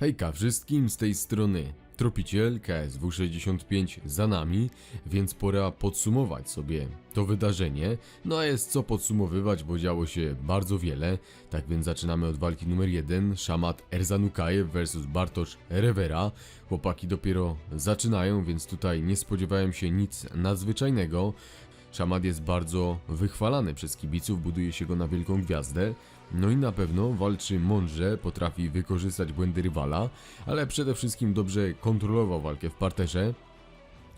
Hejka wszystkim z tej strony Tropiciel KSW65 za nami, więc pora podsumować sobie to wydarzenie. No a jest co podsumowywać, bo działo się bardzo wiele. Tak więc zaczynamy od walki numer 1, Szamat Erzanukajew vs Bartosz Revera. Chłopaki dopiero zaczynają, więc tutaj nie spodziewałem się nic nadzwyczajnego. Szamad jest bardzo wychwalany przez kibiców, buduje się go na wielką gwiazdę. No i na pewno walczy mądrze, potrafi wykorzystać błędy rywala, ale przede wszystkim dobrze kontrolował walkę w parterze.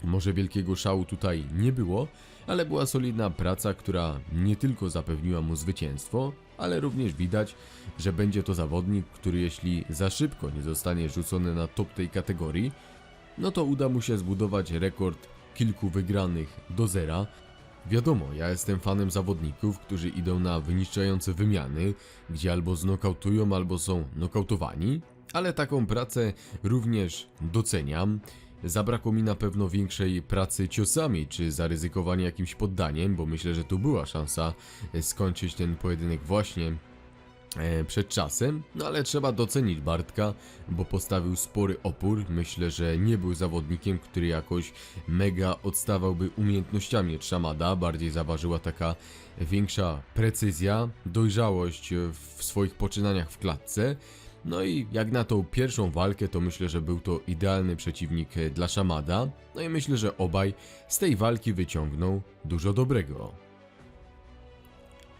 Może wielkiego szału tutaj nie było, ale była solidna praca, która nie tylko zapewniła mu zwycięstwo, ale również widać, że będzie to zawodnik, który jeśli za szybko nie zostanie rzucony na top tej kategorii, no to uda mu się zbudować rekord kilku wygranych do zera. Wiadomo, ja jestem fanem zawodników, którzy idą na wyniszczające wymiany, gdzie albo znokautują, albo są nokautowani, ale taką pracę również doceniam. Zabrakło mi na pewno większej pracy ciosami, czy zaryzykowania jakimś poddaniem, bo myślę, że tu była szansa skończyć ten pojedynek właśnie przed czasem, no ale trzeba docenić Bartka, bo postawił spory opór. Myślę, że nie był zawodnikiem, który jakoś mega odstawałby umiejętnościami od Szamada, bardziej zaważyła taka większa precyzja, dojrzałość e, w swoich poczynaniach w klatce. No i jak na tą pierwszą walkę, to myślę, że był to idealny przeciwnik e, dla Szamada. No i myślę, że obaj z tej walki wyciągną dużo dobrego.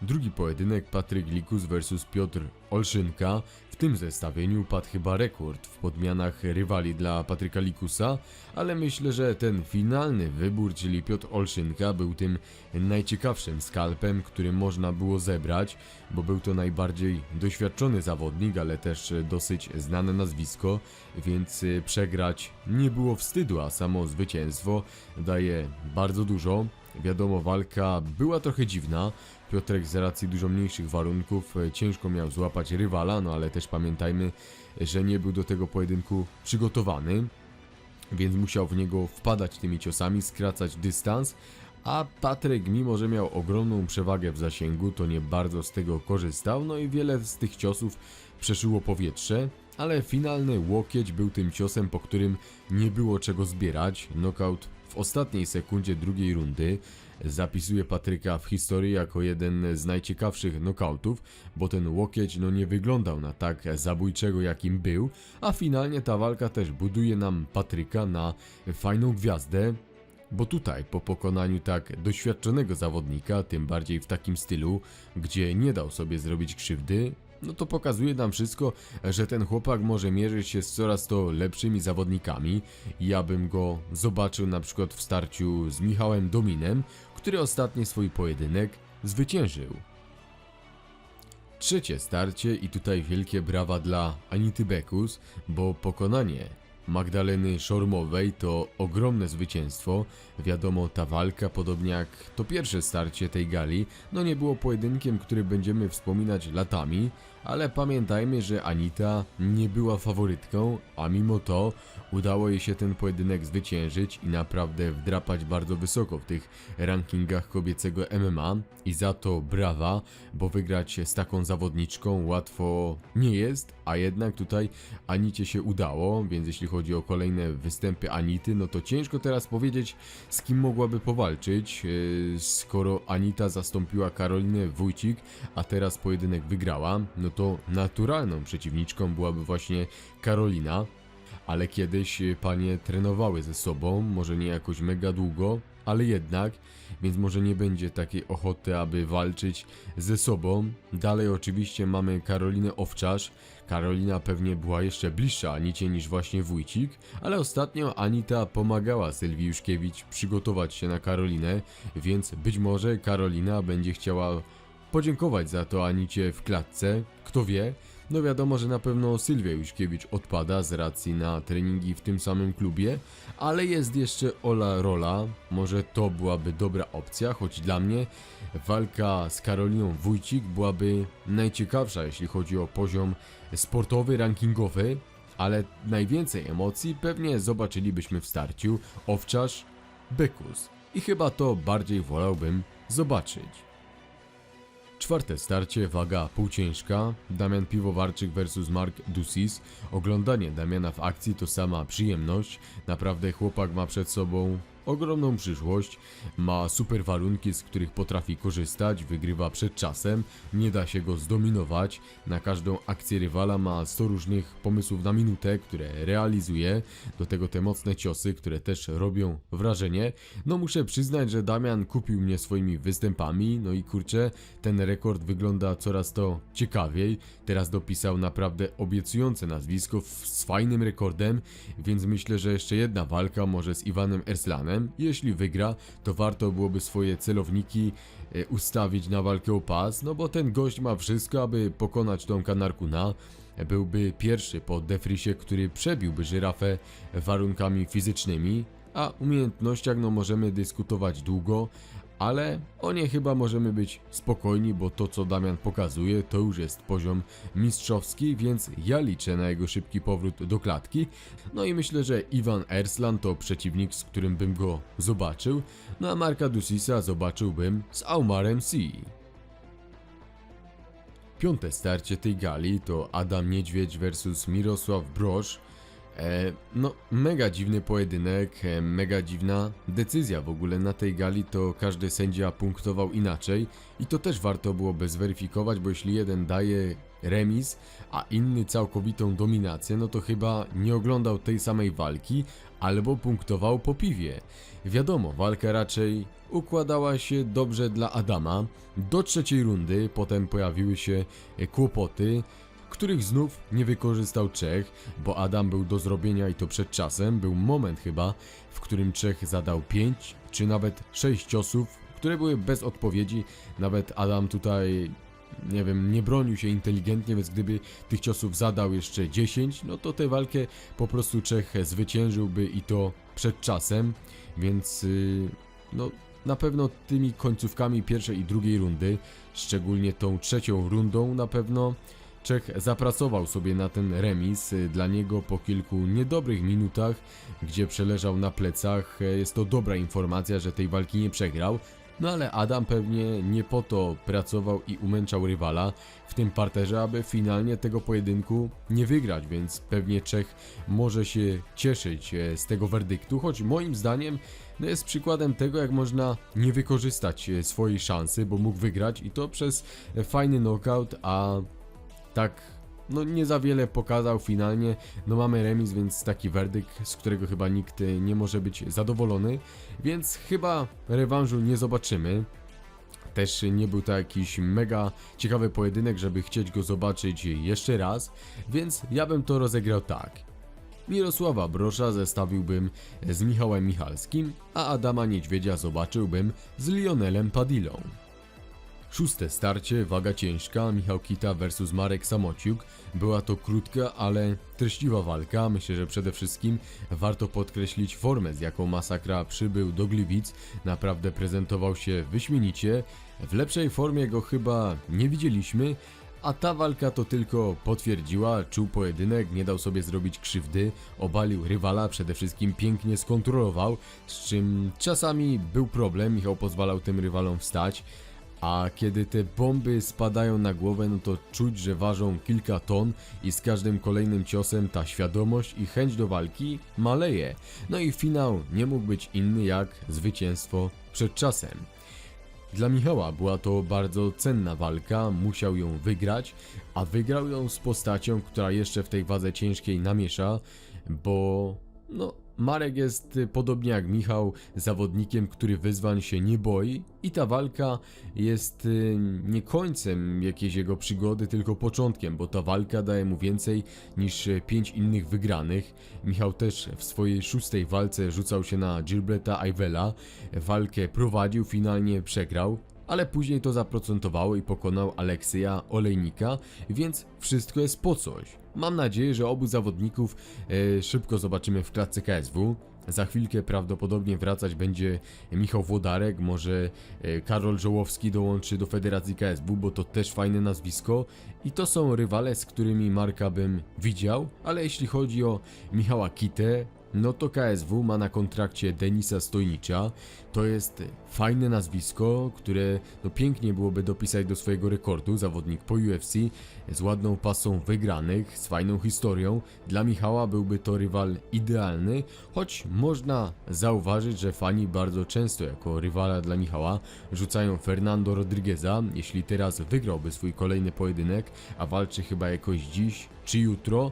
Drugi pojedynek Patryk Likus vs Piotr Olszynka. W tym zestawieniu padł chyba rekord w podmianach rywali dla Patryka Likusa, ale myślę, że ten finalny wybór, czyli Piotr Olszynka, był tym najciekawszym skalpem, który można było zebrać, bo był to najbardziej doświadczony zawodnik, ale też dosyć znane nazwisko, więc przegrać nie było wstydu, a samo zwycięstwo daje bardzo dużo. Wiadomo, walka była trochę dziwna. Piotrek z racji dużo mniejszych warunków e, ciężko miał złapać rywala, no ale też pamiętajmy, że nie był do tego pojedynku przygotowany, więc musiał w niego wpadać tymi ciosami, skracać dystans, a Patryk, mimo że miał ogromną przewagę w zasięgu, to nie bardzo z tego korzystał, no i wiele z tych ciosów przeszyło powietrze, ale finalny łokieć był tym ciosem, po którym nie było czego zbierać. Knockout w ostatniej sekundzie drugiej rundy zapisuje Patryka w historii jako jeden z najciekawszych knockoutów, bo ten łokieć no nie wyglądał na tak zabójczego jakim był, a finalnie ta walka też buduje nam Patryka na fajną gwiazdę, bo tutaj, po pokonaniu tak doświadczonego zawodnika, tym bardziej w takim stylu, gdzie nie dał sobie zrobić krzywdy, no to pokazuje nam wszystko, że ten chłopak może mierzyć się z coraz to lepszymi zawodnikami. Ja bym go zobaczył na przykład w starciu z Michałem Dominem, który ostatni swój pojedynek zwyciężył. Trzecie starcie i tutaj wielkie brawa dla Anity Bekus, bo pokonanie Magdaleny Szormowej to ogromne zwycięstwo. Wiadomo, ta walka, podobnie jak to pierwsze starcie tej gali, no nie było pojedynkiem, który będziemy wspominać latami, ale pamiętajmy, że Anita nie była faworytką, a mimo to udało jej się ten pojedynek zwyciężyć i naprawdę wdrapać bardzo wysoko w tych rankingach kobiecego MMA i za to brawa, bo wygrać z taką zawodniczką łatwo nie jest, a jednak tutaj Anicie się udało, więc jeśli chodzi o kolejne występy Anity, no to ciężko teraz powiedzieć z kim mogłaby powalczyć, yy, skoro Anita zastąpiła Karolinę Wójcik, a teraz pojedynek wygrała, no to naturalną przeciwniczką byłaby właśnie Karolina, ale kiedyś y, panie trenowały ze sobą, może nie jakoś mega długo, ale jednak, więc może nie będzie takiej ochoty, aby walczyć ze sobą. Dalej oczywiście mamy Karolinę Owczarz. Karolina pewnie była jeszcze bliższa Anicie niż właśnie Wójcik, ale ostatnio Anita pomagała Sylwii Juszkiewicz przygotować się na Karolinę, więc być może Karolina będzie chciała podziękować za to Anicie w klatce, kto wie. No wiadomo, że na pewno Sylwia Juśkiewicz odpada z racji na treningi w tym samym klubie, ale jest jeszcze Ola Rola, może to byłaby dobra opcja, choć dla mnie walka z Karoliną Wójcik byłaby najciekawsza, jeśli chodzi o poziom sportowy, rankingowy, ale najwięcej emocji pewnie zobaczylibyśmy w starciu Owczarz Bekus i chyba to bardziej wolałbym zobaczyć. Czwarte starcie, waga półciężka, Damian Piwowarczyk vs Mark Dusis. Oglądanie Damiana w akcji to sama przyjemność, naprawdę chłopak ma przed sobą ogromną przyszłość, ma super warunki, z których potrafi korzystać, wygrywa przed czasem, nie da się go zdominować, na każdą akcję rywala ma 100 różnych pomysłów na minutę, które realizuje, do tego te mocne ciosy, które też robią wrażenie. No muszę przyznać, że Damian kupił mnie swoimi występami, no i kurczę, ten rekord wygląda coraz to ciekawiej. Teraz dopisał naprawdę obiecujące nazwisko z fajnym rekordem, więc myślę, że jeszcze jedna walka może z Iwanem Erslanem. Jeśli wygra, to warto byłoby swoje celowniki e, ustawić na walkę o pas, no bo ten gość ma wszystko, aby pokonać tą kanarkuna. Byłby pierwszy po Defrisie, który przebiłby żyrafę warunkami fizycznymi, a umiejętnościach no możemy dyskutować długo, ale o nie chyba możemy być spokojni, bo to co Damian pokazuje to już jest poziom mistrzowski, więc ja liczę na jego szybki powrót do klatki. No i myślę, że Iwan Erslan to przeciwnik, z którym bym go zobaczył, no a Marka Dusisa zobaczyłbym z Aumarem C. Piąte starcie tej gali to Adam Niedźwiedź vs Mirosław Broż. E, no, mega dziwny pojedynek, e, mega dziwna decyzja w ogóle na tej gali, to każdy sędzia punktował inaczej i to też warto byłoby zweryfikować, bo jeśli jeden daje remis, a inny całkowitą dominację, no to chyba nie oglądał tej samej walki, albo punktował po piwie. Wiadomo, walka raczej układała się dobrze dla Adama. Do trzeciej rundy potem pojawiły się kłopoty, których znów nie wykorzystał Czech, bo Adam był do zrobienia i to przed czasem. Był moment chyba, w którym Czech zadał 5 czy nawet 6 ciosów, które były bez odpowiedzi. Nawet Adam tutaj, nie wiem, nie bronił się inteligentnie, więc gdyby tych ciosów zadał jeszcze 10, no to tę walkę po prostu Czech zwyciężyłby i to przed czasem. Więc yy, no na pewno tymi końcówkami pierwszej i drugiej rundy, szczególnie tą trzecią rundą na pewno Czech zapracował sobie na ten remis. y, Dla niego po kilku niedobrych minutach, gdzie przeleżał na plecach, e, jest to dobra informacja, że tej walki nie przegrał. No ale Adam pewnie nie po to pracował i umęczał rywala w tym parterze, aby finalnie tego pojedynku nie wygrać, więc pewnie Czech może się cieszyć e, z tego werdyktu, choć moim zdaniem no jest przykładem tego, jak można nie wykorzystać swojej szansy, bo mógł wygrać i to przez fajny knockout, a tak no nie za wiele pokazał finalnie. No mamy remis, więc taki werdykt, z którego chyba nikt e, nie może być zadowolony, więc chyba rewanżu nie zobaczymy. Też nie był to jakiś mega ciekawy pojedynek, żeby chcieć go zobaczyć jeszcze raz, więc ja bym to rozegrał tak. Mirosława Brosza zestawiłbym z Michałem Michalskim, a Adama Niedźwiedzia zobaczyłbym z Lionelem Padillą. Szóste starcie, waga ciężka, Michał Kita vs Marek Samociuk. Była to krótka, ale treściwa walka. Myślę, że przede wszystkim warto podkreślić formę, z jaką Masakra przybył do Gliwic. Naprawdę prezentował się wyśmienicie. W lepszej formie go chyba nie widzieliśmy, a ta walka to tylko potwierdziła, czuł pojedynek, nie dał sobie zrobić krzywdy, obalił rywala, przede wszystkim pięknie skontrolował, z czym czasami był problem, Michał pozwalał tym rywalom wstać. A kiedy te bomby spadają na głowę, no to czuć, że ważą kilka ton i z każdym kolejnym ciosem ta świadomość i chęć do walki maleje. No i finał nie mógł być inny jak zwycięstwo przed czasem. Dla Michała była to bardzo cenna walka, musiał ją wygrać, a wygrał ją z postacią, która jeszcze w tej wadze ciężkiej namiesza, bo no Marek jest y, podobnie jak Michał zawodnikiem, który wyzwań się nie boi i ta walka jest y, nie końcem jakiejś jego przygody, tylko początkiem, bo ta walka daje mu więcej niż y, pięć innych wygranych. Michał też w swojej szóstej walce rzucał się na Gilberta Ivela, walkę prowadził, finalnie przegrał. Ale później to zaprocentowało i pokonał Alekseja Olejnika, więc wszystko jest po coś. Mam nadzieję, że obu zawodników e, szybko zobaczymy w klatce KSW. Za chwilkę prawdopodobnie wracać będzie Michał Włodarek, może e, Karol Żołowski dołączy do Federacji KSW, bo to też fajne nazwisko i to są rywale, z którymi Marka bym widział, ale jeśli chodzi o Michała Kitę, no to KSW ma na kontrakcie Denisa Stojnicza. To jest fajne nazwisko, które no pięknie byłoby dopisać do swojego rekordu. Zawodnik po UFC z ładną pasą wygranych, z fajną historią. Dla Michała byłby to rywal idealny, choć można zauważyć, że fani bardzo często jako rywala dla Michała rzucają Fernando Rodrigueza. Jeśli teraz wygrałby swój kolejny pojedynek, a walczy chyba jakoś dziś czy jutro,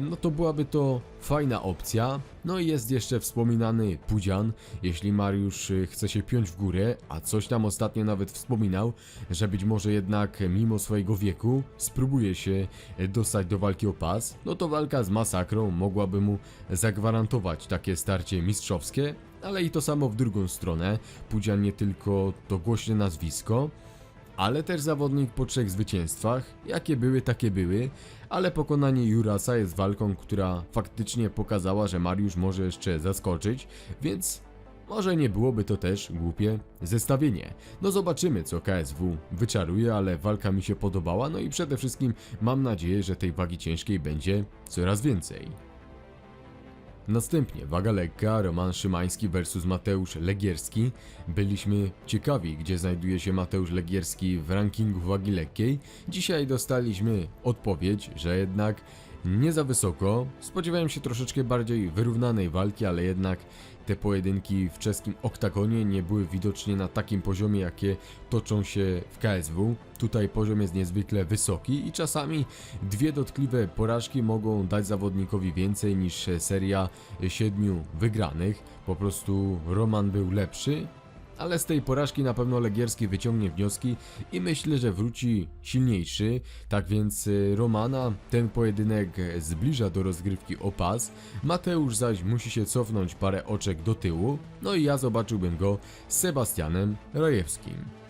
no to byłaby to fajna opcja. No i jest jeszcze wspominany Pudzian, jeśli Mariusz y, chce się piąć w górę, a coś tam ostatnio nawet wspominał, że być może jednak mimo swojego wieku spróbuje się e, dostać do walki o pas, no to walka z masakrą mogłaby mu zagwarantować takie starcie mistrzowskie, ale i to samo w drugą stronę. Pudzian nie tylko to głośne nazwisko, ale też zawodnik po trzech zwycięstwach. Jakie były, takie były, ale pokonanie Jurasa jest walką, która faktycznie pokazała, że Mariusz może jeszcze zaskoczyć, więc może nie byłoby to też głupie zestawienie. No zobaczymy, co KSW wyczaruje, ale walka mi się podobała, no i przede wszystkim mam nadzieję, że tej wagi ciężkiej będzie coraz więcej. Następnie waga lekka, Roman Szymański vs Mateusz Legierski. Byliśmy ciekawi, gdzie znajduje się Mateusz Legierski w rankingu wagi lekkiej. Dzisiaj dostaliśmy odpowiedź, że jednak nie za wysoko. Spodziewałem się troszeczkę bardziej wyrównanej walki, ale jednak te pojedynki w czeskim oktagonie nie były widocznie na takim poziomie, jakie toczą się w KSW. Tutaj poziom jest niezwykle wysoki i czasami dwie dotkliwe porażki mogą dać zawodnikowi więcej niż seria siedmiu wygranych. Po prostu Roman był lepszy, ale z tej porażki na pewno Legierski wyciągnie wnioski i myślę, że wróci silniejszy. Tak więc y, Romana ten pojedynek zbliża do rozgrywki o pas. Mateusz zaś musi się cofnąć parę oczek do tyłu. No i ja zobaczyłbym go z Sebastianem Rajewskim.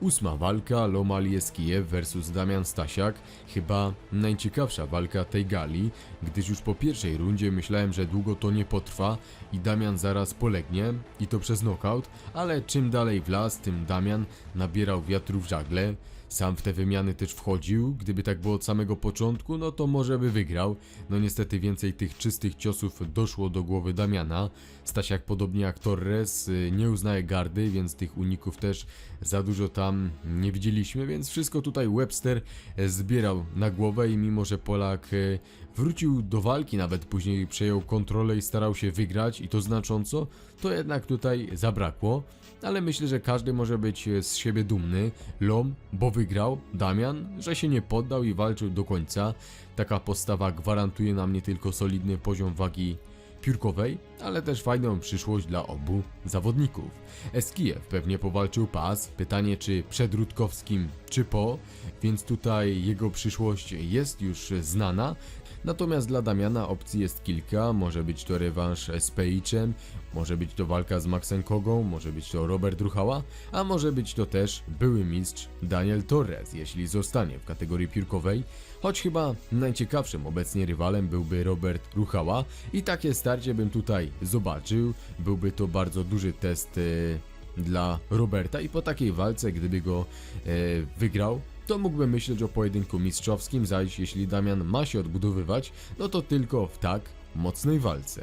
Ósma walka Loma Lieskijew vs Damian Stasiak. Chyba najciekawsza walka tej gali, gdyż już po pierwszej rundzie myślałem, że długo to nie potrwa i Damian zaraz polegnie i to przez knockout, ale czym dalej w las, tym Damian nabierał wiatru w żagle. Sam w te wymiany też wchodził, gdyby tak było od samego początku, no to może by wygrał. No niestety więcej tych czystych ciosów doszło do głowy Damiana. Stasiak podobnie jak Torres y, nie uznaje gardy, więc tych uników też za dużo tam nie widzieliśmy, więc wszystko tutaj Webster e, zbierał na głowę i mimo, że Polak e, wrócił do walki, nawet później przejął kontrolę i starał się wygrać i to znacząco, to jednak tutaj zabrakło. Ale myślę, że każdy może być z siebie dumny. Lom, bo wygrał, Damian, że się nie poddał i walczył do końca. Taka postawa gwarantuje nam nie tylko solidny poziom wagi piórkowej, ale też fajną przyszłość dla obu zawodników. Eskijew pewnie powalczył pas, pytanie czy przed Rutkowskim, czy po, więc tutaj jego przyszłość jest już znana. Natomiast dla Damiana opcji jest kilka, może być to rewanż z Pejczem, może być to walka z Maxem Kogą, może być to Robert Ruchała, a może być to też były mistrz Daniel Torres, jeśli zostanie w kategorii piórkowej. Choć chyba najciekawszym obecnie rywalem byłby Robert Ruchała i takie starcie bym tutaj zobaczył. Byłby to bardzo duży test e, dla Roberta i po takiej walce, gdyby go e, wygrał, to mógłbym myśleć o pojedynku mistrzowskim, zaś jeśli Damian ma się odbudowywać, no to tylko w tak mocnej walce.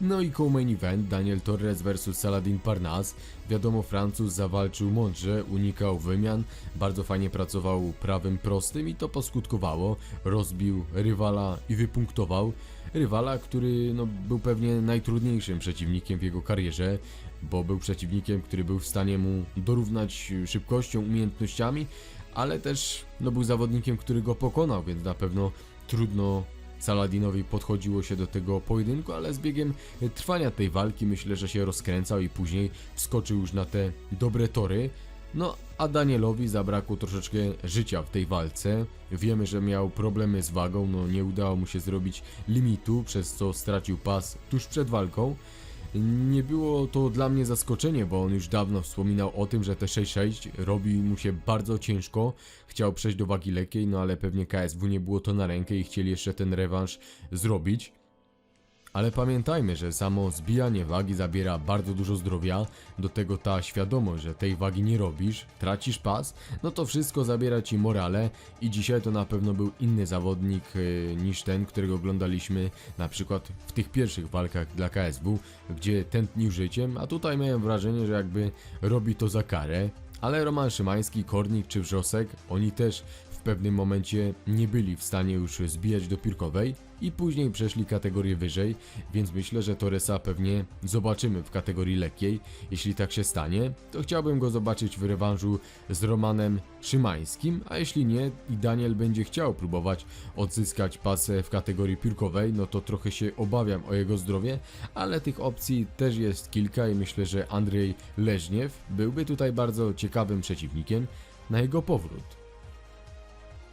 No i co-main event Daniel Torres vs Saladin Parnas. Wiadomo, Francuz zawalczył mądrze, unikał wymian, bardzo fajnie pracował prawym prostym i to poskutkowało. Rozbił rywala i wypunktował. Rywala, który no, był pewnie najtrudniejszym przeciwnikiem w jego karierze, bo był przeciwnikiem, który był w stanie mu dorównać szybkością, umiejętnościami, ale też no, był zawodnikiem, który go pokonał, więc na pewno trudno Saladinowi podchodziło się do tego pojedynku, ale z biegiem trwania tej walki myślę, że się rozkręcał i później wskoczył już na te dobre tory. No, a Danielowi zabrakło troszeczkę życia w tej walce. Wiemy, że miał problemy z wagą, no nie udało mu się zrobić limitu, przez co stracił pas tuż przed walką. Nie było to dla mnie zaskoczenie, bo on już dawno wspominał o tym, że te 6-6 robi mu się bardzo ciężko. Chciał przejść do wagi lekkiej, no ale pewnie KSW nie było to na rękę i chcieli jeszcze ten rewanż zrobić. Ale pamiętajmy, że samo zbijanie wagi zabiera bardzo dużo zdrowia, do tego ta świadomość, że tej wagi nie robisz, tracisz pas, no to wszystko zabiera ci morale i dzisiaj to na pewno był inny zawodnik y, niż ten, którego oglądaliśmy na przykład w tych pierwszych walkach dla KSW, gdzie tętnił życiem, a tutaj miałem wrażenie, że jakby robi to za karę. Ale Roman Szymański, Kornik czy Wrzosek, oni też pewnym momencie nie byli w stanie już zbijać do piórkowej i później przeszli kategorię wyżej, więc myślę, że Torresa pewnie zobaczymy w kategorii lekkiej. Jeśli tak się stanie, to chciałbym go zobaczyć w rewanżu z Romanem Szymańskim, a jeśli nie i Daniel będzie chciał próbować odzyskać pasę w kategorii piórkowej, no to trochę się obawiam o jego zdrowie, ale tych opcji też jest kilka i myślę, że Andrzej Leżniew byłby tutaj bardzo ciekawym przeciwnikiem na jego powrót.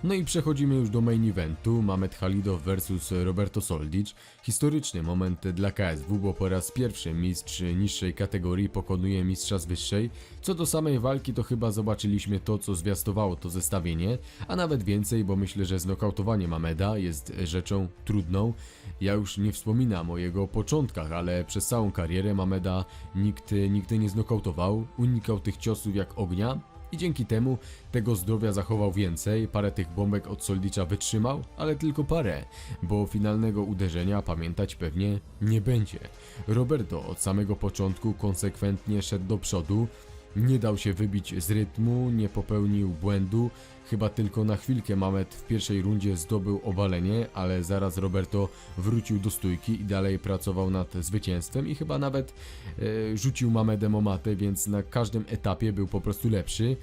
No i przechodzimy już do main eventu. Mamet Halidow vs Roberto Soldic. Historyczny moment dla KSW, bo po raz pierwszy mistrz niższej kategorii pokonuje mistrza z wyższej. Co do samej walki, to chyba zobaczyliśmy to, co zwiastowało to zestawienie, a nawet więcej, bo myślę, że znokautowanie Mameda jest rzeczą trudną. Ja już nie wspominam o jego początkach, ale przez całą karierę Mameda nikt nigdy nie znokautował, unikał tych ciosów jak ognia, i dzięki temu tego zdrowia zachował więcej, parę tych bombek od Soldicza wytrzymał, ale tylko parę, bo finalnego uderzenia pamiętać pewnie nie będzie. Roberto od samego początku konsekwentnie szedł do przodu, nie dał się wybić z rytmu, nie popełnił błędu, chyba tylko na chwilkę Mamet w pierwszej rundzie zdobył obalenie, ale zaraz Roberto wrócił do stójki i dalej pracował nad zwycięstwem i chyba nawet e, rzucił Mamedem o matę, więc na każdym etapie był po prostu lepszy.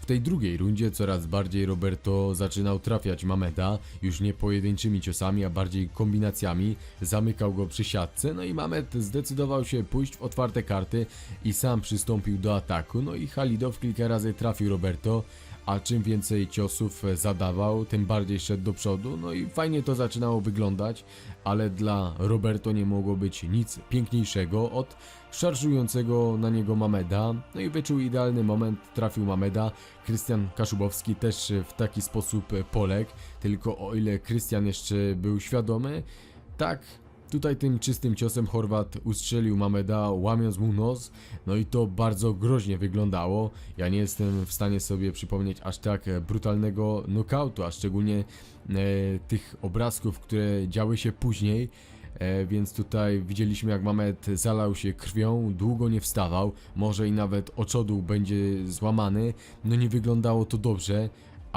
W tej drugiej rundzie coraz bardziej Roberto zaczynał trafiać Mameda, już nie pojedynczymi ciosami, a bardziej kombinacjami, zamykał go przy siatce, no i Mamed zdecydował się pójść w otwarte karty i sam przystąpił do ataku, no i Halidow kilka razy trafił Roberto, a czym więcej ciosów zadawał, tym bardziej szedł do przodu, no i fajnie to zaczynało wyglądać, ale dla Roberto nie mogło być nic piękniejszego od szarżującego na niego Mameda, no i wyczuł idealny moment, trafił Mameda, Krystian Kaszubowski też w taki sposób poległ, tylko o ile Krystian jeszcze był świadomy, tak Tutaj tym czystym ciosem Chorwat ustrzelił Mameda, łamiąc mu nos, no i to bardzo groźnie wyglądało. Ja nie jestem w stanie sobie przypomnieć aż tak brutalnego knockoutu, a szczególnie e, tych obrazków, które działy się później. E, więc tutaj widzieliśmy jak Mamet zalał się krwią, długo nie wstawał, może i nawet oczodół będzie złamany, no nie wyglądało to dobrze,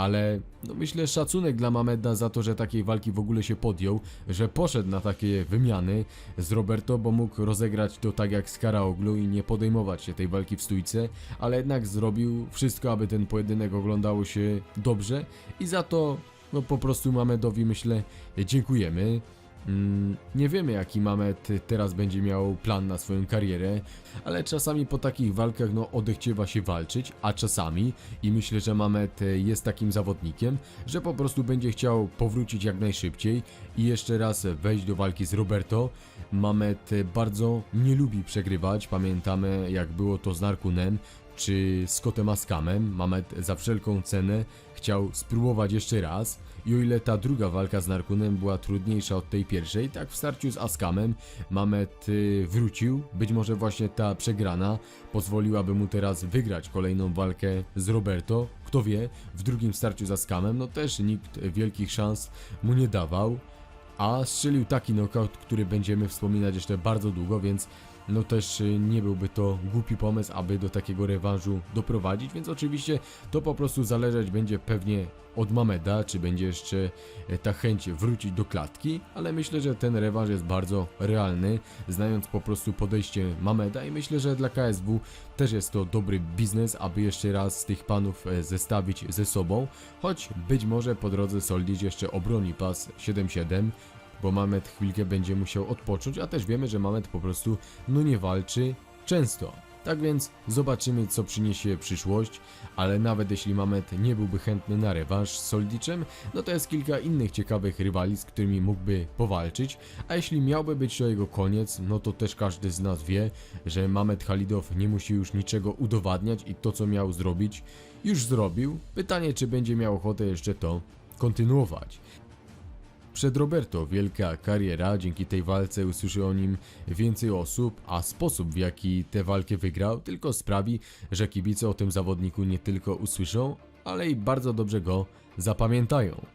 ale no myślę szacunek dla Mameda za to, że takiej walki w ogóle się podjął, że poszedł na takie wymiany z Roberto, bo mógł rozegrać to tak jak z Karaoglu i nie podejmować się tej walki w stójce, ale jednak zrobił wszystko, aby ten pojedynek oglądało się dobrze i za to no po prostu Mamedowi myślę dziękujemy. Mm, Nie wiemy jaki Mamet teraz będzie miał plan na swoją karierę, ale czasami po takich walkach no odechciewa się walczyć, a czasami i myślę, że Mamet jest takim zawodnikiem, że po prostu będzie chciał powrócić jak najszybciej i jeszcze raz wejść do walki z Roberto. Mamet bardzo nie lubi przegrywać, pamiętamy jak było to z Narkunem czy Scottem Askamem. Mamet za wszelką cenę chciał spróbować jeszcze raz. I o ile ta druga walka z Narkunem była trudniejsza od tej pierwszej, tak w starciu z Askamem Mamet y, wrócił. Być może właśnie ta przegrana pozwoliłaby mu teraz wygrać kolejną walkę z Roberto. Kto wie, w drugim starciu z Askamem, no też nikt wielkich szans mu nie dawał. A strzelił taki knockout, który będziemy wspominać jeszcze bardzo długo, więc no też y, nie byłby to głupi pomysł, aby do takiego rewanżu doprowadzić, więc oczywiście to po prostu zależeć będzie pewnie od Mameda, czy będzie jeszcze e, ta chęć wrócić do klatki, ale myślę, że ten rewanż jest bardzo realny, znając po prostu podejście Mameda i myślę, że dla KSW też jest to dobry biznes, aby jeszcze raz tych panów e, zestawić ze sobą, choć być może po drodze Soldic jeszcze obroni pas 7-7, bo Mamet chwilkę będzie musiał odpocząć, a też wiemy, że Mamet po prostu no nie walczy często. Tak więc zobaczymy co przyniesie przyszłość, ale nawet jeśli Mamet nie byłby chętny na rewanż z Soldiczem, no to jest kilka innych ciekawych rywali, z którymi mógłby powalczyć, a jeśli miałby być to jego koniec, no to też każdy z nas wie, że Mamet Halidow nie musi już niczego udowadniać i to co miał zrobić, już zrobił. Pytanie czy będzie miał ochotę jeszcze to kontynuować. Przed Roberto wielka kariera, dzięki tej walce usłyszy o nim więcej osób, a sposób w jaki tę walkę wygrał tylko sprawi, że kibice o tym zawodniku nie tylko usłyszą, ale i bardzo dobrze go zapamiętają.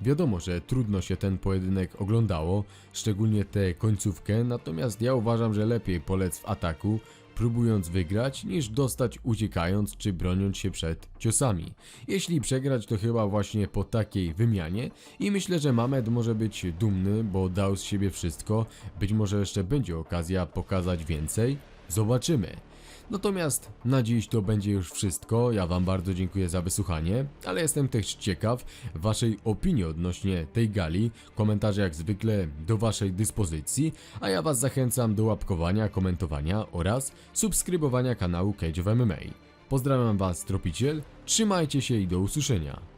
Wiadomo, że trudno się ten pojedynek oglądało, szczególnie tę końcówkę, natomiast ja uważam, że lepiej polec w ataku, próbując wygrać, niż dostać uciekając czy broniąc się przed ciosami. Jeśli przegrać, to chyba właśnie po takiej wymianie i myślę, że Mamed może być dumny, bo dał z siebie wszystko, być może jeszcze będzie okazja pokazać więcej. Zobaczymy. Natomiast na dziś to będzie już wszystko. Ja Wam bardzo dziękuję za wysłuchanie, ale jestem też ciekaw Waszej opinii odnośnie tej gali. Komentarze jak zwykle do Waszej dyspozycji, a ja Was zachęcam do łapkowania, komentowania oraz subskrybowania kanału Cage of MMA. Pozdrawiam Was, Tropiciel, trzymajcie się i do usłyszenia.